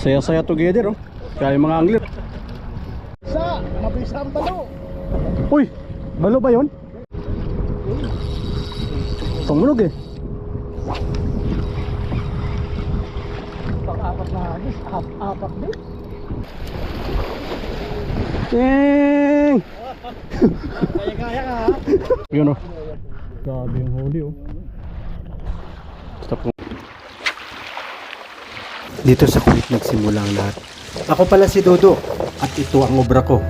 Saya-saya together oh. Kaya yung mga angler. Sa, mabilis ang balo. Uy, balo ba yun? Tumunog eh. Pang-apat na hagis, ap- apat din. Ting! Kaya-kaya ka ha. Yun oh. Grabe yung huli oh. Stop. Dito sa kulit nagsimula ang lahat. Ako pala si Dodo at ito ang obra ko.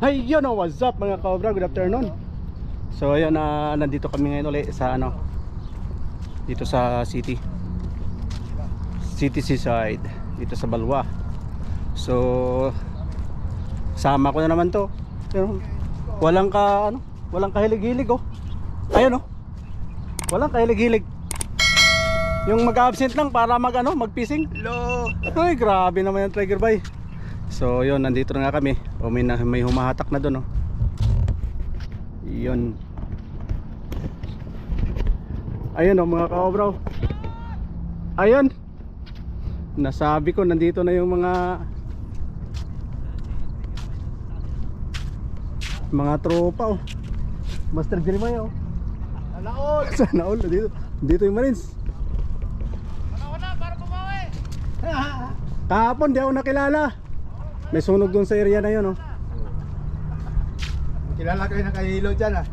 Hey, yo no, what's up mga kaobra? Good afternoon. So ayun na nandito kami ngayon ulit sa ano dito sa city. City Seaside dito sa Balwa. So sama ko na naman to. Pero walang ka ano, walang kahilig-hilig oh. Ayun oh. Walang kahilig-hilig. Yung mag-absent lang para mag ano, mag-fishing. Lo. Ay, grabe naman yung trigger bay. So, yun, nandito na nga kami. O may, na- may humahatak na doon, oh. Yun. Ayun, oh, mga kaobraw. Ayun. Nasabi ko, nandito na yung mga mga tropa, oh. Master Jeremiah, oh. Alaol. Sana all, dito. Dito yung Marines. Una-una, para bumawi. Kahapon, di ako nakilala. May sunog doon sa area na yun, oh. Kilala kayo na kahilo dyan ah.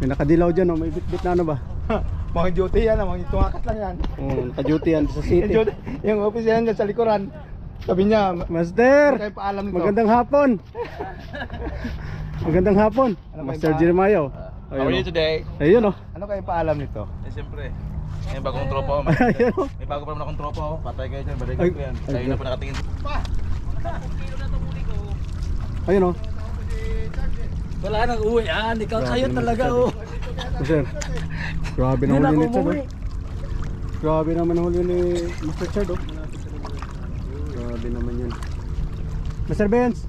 May nakadilaw dyan, oh. May bit-bit na ano ba? Mga duty yan ah, mga tungakat lang yan. Oh, naka-duty yan sa city. duty, yung office yan dyan sa likuran. Sabi niya, "Ma- Master! ano kayo paalam nito? Magandang hapon. Magandang hapon. Ano ba Master pa- Jeremiah. oh. How are you Ayun, today? oh. Ayun, oh. Ano kayo paalam nito? Eh siyempre, may bagong tropa ako. Ayun, oh. May bago pa naman akong tropa ako. Patay kayo dyan, balikan Ay, ko yan. ay, Kayo na po nakatingin. Ayun, oh. Wala nang uwi ah, ikaw Grabe kayo naman talaga siya, oh. Master. Grabe na na huli ako ni Chad, umuwi. oh. Grabe naman huli ni Mr. Chad, oh. Grabe naman yan. Mr. Benz,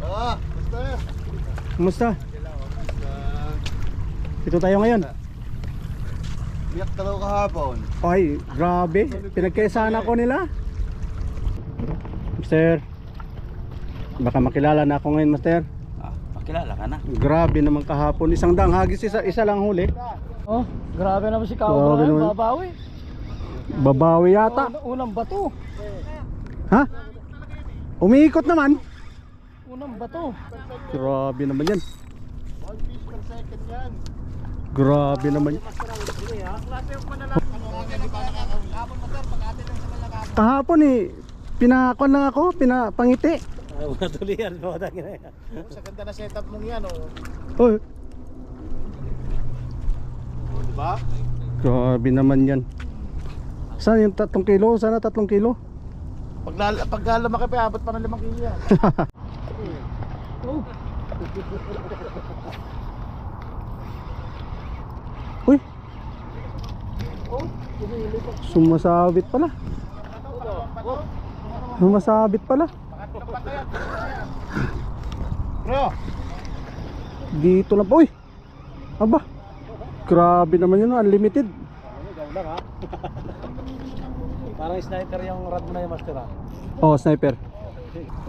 Ah, basta. kumusta? Ito tayo ngayon. Biyak ka daw kahapon. Ay, grabe. Pinagkaisana ko nila. Master. Baka makilala na ako ngayon, Master. Ah, makilala ka na. Grabe naman kahapon. Isang dang hagis, isa, isa lang huli. Oh, grabe naman si Grabe Kao naman. Brian, babawi. Babawi yata. Oh, unang bato. Ha? Umiikot naman. Unang bato. Grabe naman yan. One piece per second yan. Grabe naman. Kahapon eh, pinakon lang ako, pinapangiti. Ay, matulian mo tangin na. Sa ganda na setup mong yan oh. Oh, Diba? grabe naman yan. Saan yung tatlong kilo? Sana tatlong kilo? Pag, lal- pag lumaki pa, abot pa ng limang kilo yan. Uy! Sumasabit pala. Sumasabit pala. Bro, Dito lang. Uy! Aba! Grabe naman yun, unlimited. Parang sniper yung rad mo na yung master ah. Oh, sniper.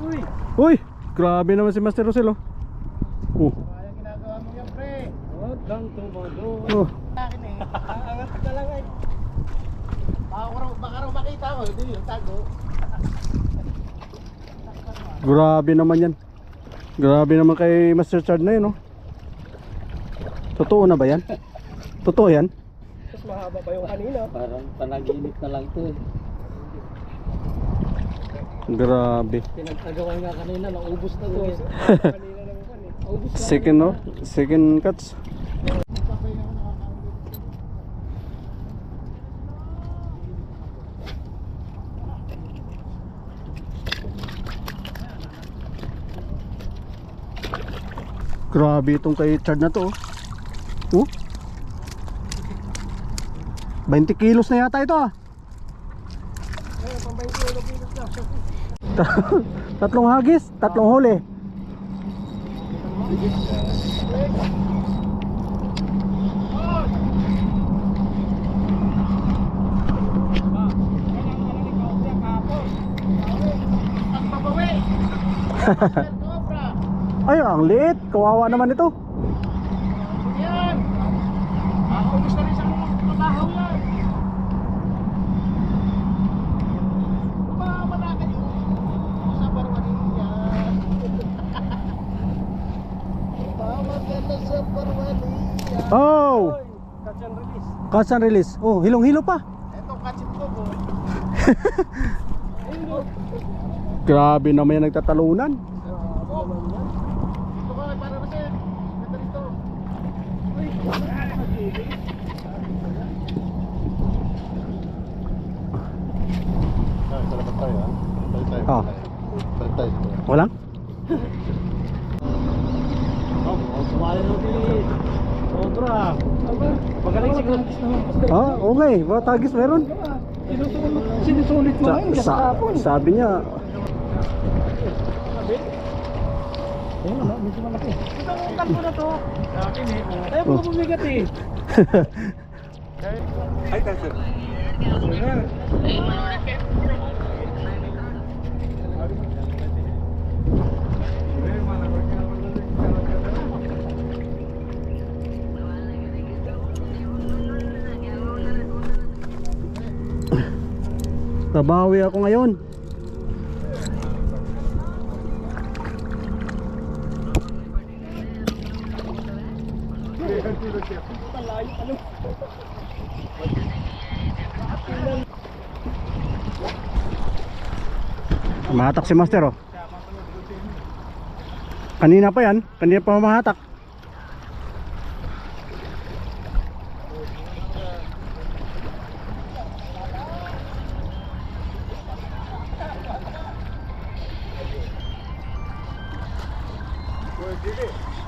Uy! Uy! Grabe naman si Master Rosel oh. Oh. ginagawa mo yan, pre. Huwag kang tumado. oh. Akin eh. Angat ka lang eh. Baka raw, makita hindi yung tago. Grabe naman yan. Grabe naman kay Master Chard na yun oh. Totoo na ba yan? Totoo yan? Mahaba pa yung kanina. Parang panaginip na lang to eh. Grabe. Pinagtagawan nga kanina, naubos na to kanina eh. Naubos na. Second no? Second cuts. Grabe itong kay Chard na to. Oh. 20 kilos na yata ito ah. tatlong hagis, tatlong huli. Ay, ang liit. Kawawa naman ito. Oh! Catch and release. Catch and release. Oh, hilong-hilo pa. Ito katsit ko po. Grabe naman yung nagtatalunan. Dito ka, para na sir. Ganda dito. Ah, salamat tayo ha. Balik tayo. Ah. Balik tayo. Walang? Sumali ng pili. Sobra. Magaling siguro. Ah, okay. Mga tagis meron. Sinusulit, mo Sa, ngayon. sa, Sa, sabi niya, Ayun, ano, medyo malaki. Ito ang kalbo na to. Sa akin eh. Ayaw mo bumigat eh. Ay, tayo sir. Babawi ako ngayon. Mahatak si Master oh. Kanina pa yan, kanina pa mahatak.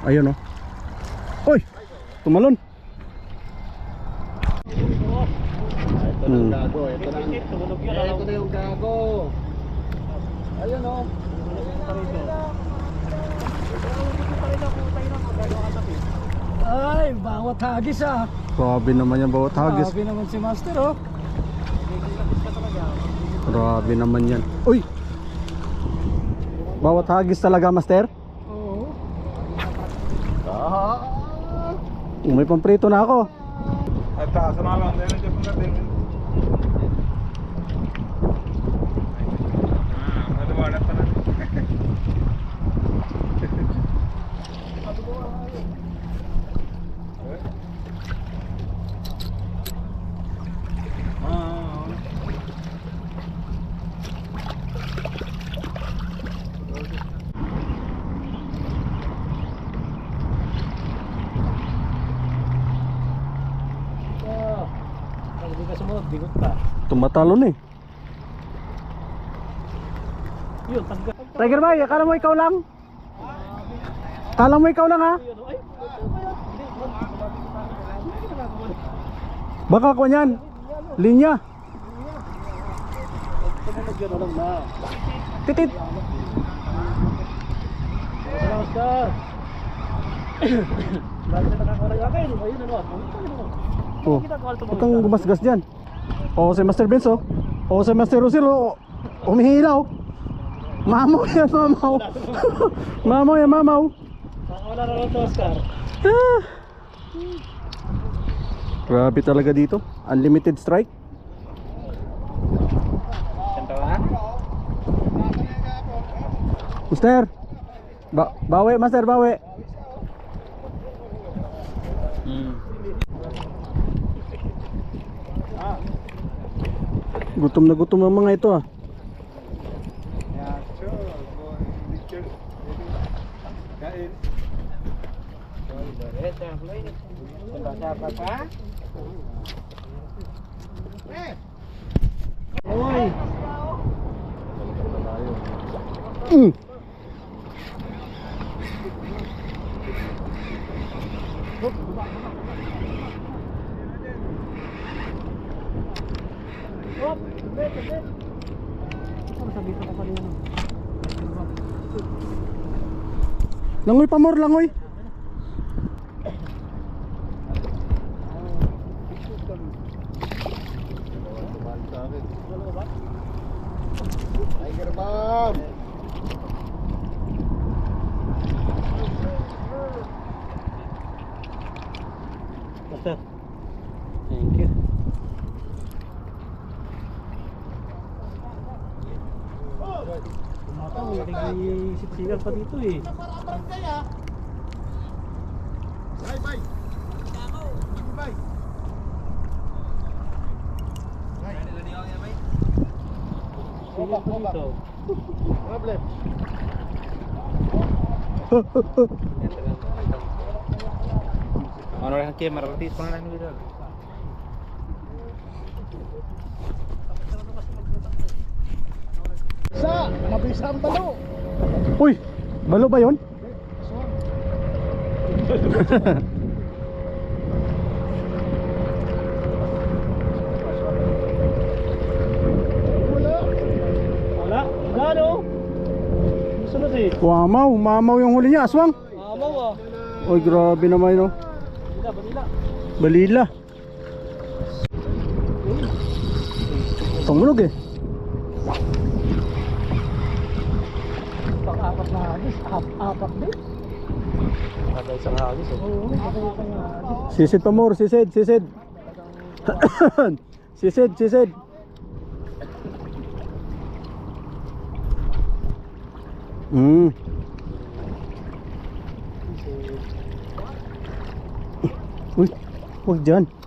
Ayun oh. Oy! Tumalon. Ito na Hmm. ang gago. Ito na ang... Tumunog yun. Ito na yung gago. Ayun o. Ay, bawat hagis ah. Grabe naman yung bawat hagis. Grabe naman si Master oh. Grabe naman yan. Uy! Bawat hagis talaga, Master. Oo. Ah. Oh, May pamprito na ako. At sa mga mga meron dyan pong gating. Ah, maliwanag pa na. Ah, Ah. Pag hindi ka sumunod, bigot ka. Tumatalon eh. Yun. Tiger Boy, akala mo ikaw lang? Akala mo ikaw lang ha? Baka ko niyan. Linya. Na. Titit. Na. Oh, kang gumasgas dyan. Oo, si Master Benz oh. Oo, si Master Rusil oh. Umihilaw. Mamaw yan, mamaw. mamaw yan, mamaw. Nakawala na to, Oscar. Ah. Grabe talaga dito. Unlimited strike. Master. Ba bawi, Master, bawi. Gutom na gutom ang mga ito ah. Oy. Mm. Ano sabi ko kanina? Langoy pa more, langoy. Tumataw, nag-iisip-sigan pa dito eh. Para barangay ah. Bye bye. Bye. Sigan pa dito. Problem. Ano yung camera? Rotate pa na lang video. Sa, mabilis ang balo. Uy, balo ba yun? Wala. Wala. Wala no? Sunod eh. Wamaw, mamaw yung huli niya, aswang. Amaw ah. Uy, grabe naman yun. oh. Balila, balila. Balila. Tumunog eh. Na hagis. Ap- Apat din. Kada isang hagis eh. Oo. Sisid pa more, sisid, sisid. sisid, sisid. Hmm. Uy, huwag dyan.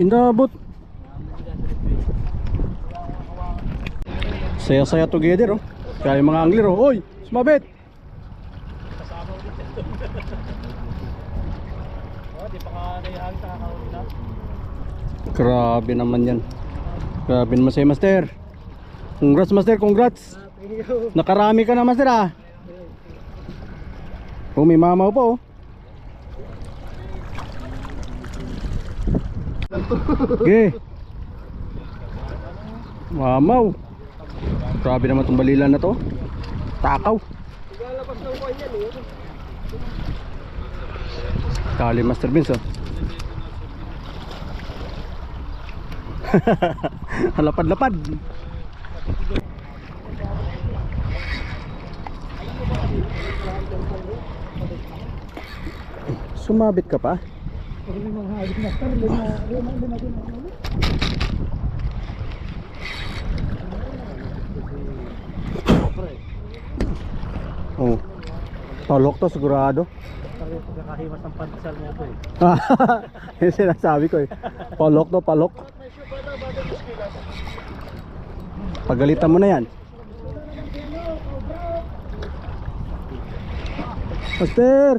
Inabot. Saya-saya together oh. Kaya mga angler oh. Oy, sumabit. Grabe naman yan. Grabe naman sa'yo, Master. Congrats, Master. Congrats. Nakarami ka na, Master, ah. Oh, may mamaw pa, oh. Okay. Mamaw. Grabe naman itong balila na to. Takaw. Kali Master Vince, oh. Lapad-lapad. Sumabit ka pa? Oh. Talok to sigurado. Pagkakahimas ng pandesal mo ito eh. Yung sinasabi ko eh. Palok to, palok. Pagalitan mo na yan. Master!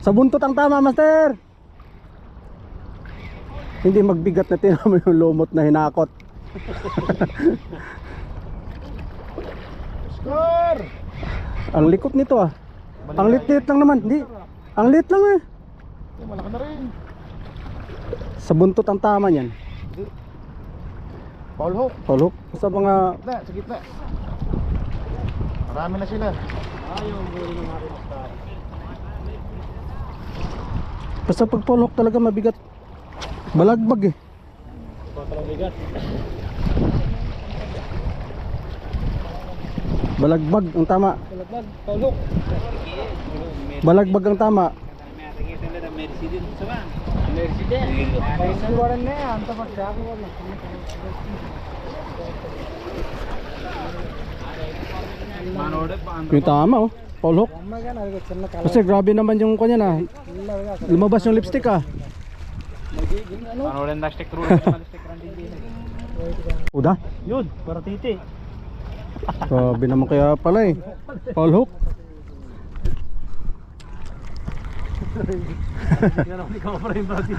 Sa buntot ang tama, Master! Hindi magbigat na tinan mo yung lumot na hinakot. Score! Ang likot nito ah. Ang lit-lit lang naman. Hindi. Ang lit lang eh. Malaki na rin. Sa buntot ang tama niyan. Paul Hook. Palok. Sa mga Gitna, sa gitna. Marami na sila. Ayaw ang huli ng master. Basta pag polok talaga mabigat. Balagbag eh. Balagbag ang tama. Talagbag, paulok. Balagbag ang tama. Yung tama oh. Polok. Kasi grabe naman yung kanya na. Lumabas yung lipstick ah. Uda. Yun, para titi. Grabe naman kaya pala eh. Paul Hook. Rin brother.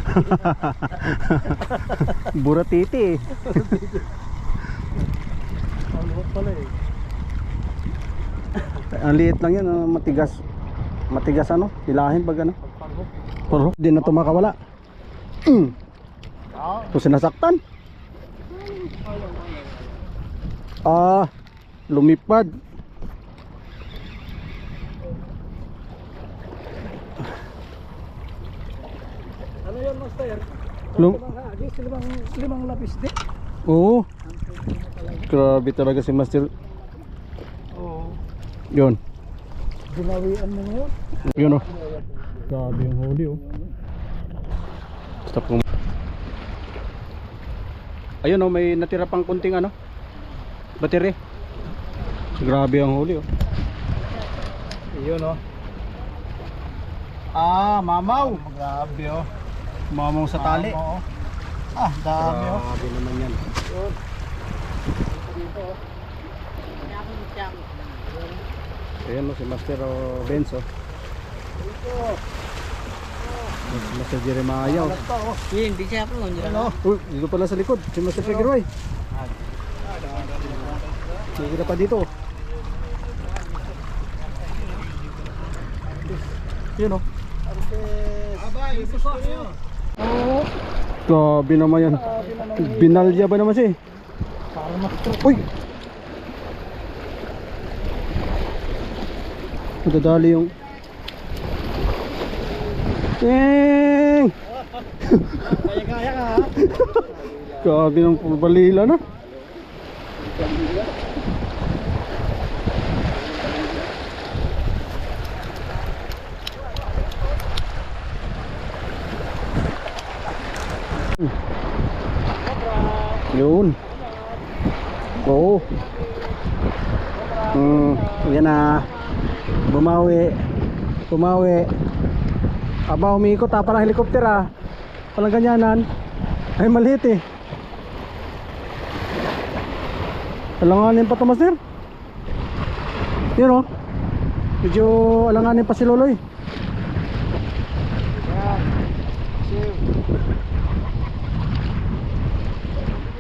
Buratiti eh. Ano pala eh. Ang liit lang yan, ah, matigas. Matigas ano? Hilahin pag ano? Pagpangok. Pero di na ito makawala. Mm. Kung sinasaktan. Ah, lumipad. Ano yun master? Lum Limang limang, lapis din. Oo. Grabe talaga si Master. Oo. Yun. Ginawian mo ngayon. Yun oh. Grabe yung huli oh. Stop ko. Ayun oh, may natira pang kunting ano. Battery. Grabe ang huli oh. Yun oh. Ah, mamaw. Grabe oh. Mamaw sa tali. Tama, oh. Ah, dami oh. Grabe naman yan. Ayan oh, si Master oh, Benz Si Master Jeremiah oh. Oh. Hindi siya po. Ano? Uy, dito pala sa likod, si Master Figueroy. Kikita pa dito. Yun oh. Grabe naman yan. Binalya ba naman siya eh? Mas Uy! Nadadali yung... Ting! Kaya-kaya ka ha. Grabe ng balila na. Yun. Oo. Hmm, yan na. Bumawi. Bumawi. Aba, umiikot ha. Parang helikopter ah. Parang ganyanan. Ay, maliit eh. Alanganin pa to, master. Yun oh. Medyo alanganin pa si Loloy.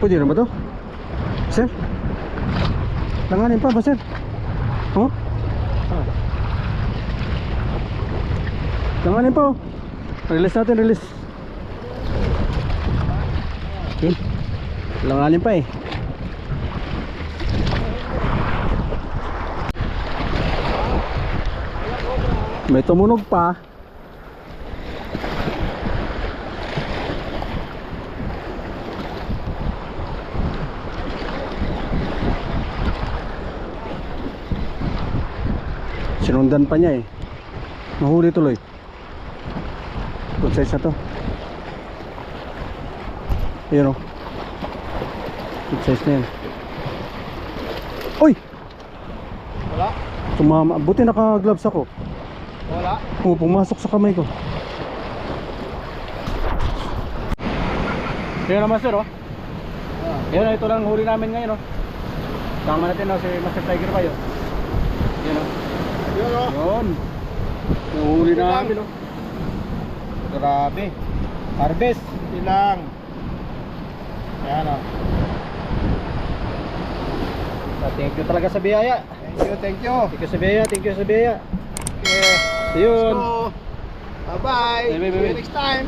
Pwede na ba to? Sir? Langanin pa ba, sir? Oh? Langanin pa oh. Release natin, release. Okay. Langanin pa eh. May tumunog pa. Sinundan pa niya eh. Mahuli tuloy. Size na to. Ayan o. Good size na yan. Uy! Wala? Tumama. Buti naka-gloves ako. Wala? Oo, pumasok sa kamay ko. Yan naman sir oh. Yan ito lang huli namin ngayon oh. Tama natin oh, si Master Tiger pa yun. Yan oh. Yun oh. Yun. Huli namin oh. Grabe. Harvest. Ilang. Yan oh. So, thank you talaga sa biyaya. Thank you, thank you. Thank you sa biyaya, thank you sa biyaya. Okay. Yun. So, bye-bye. Bye, bye, bye, See you next time.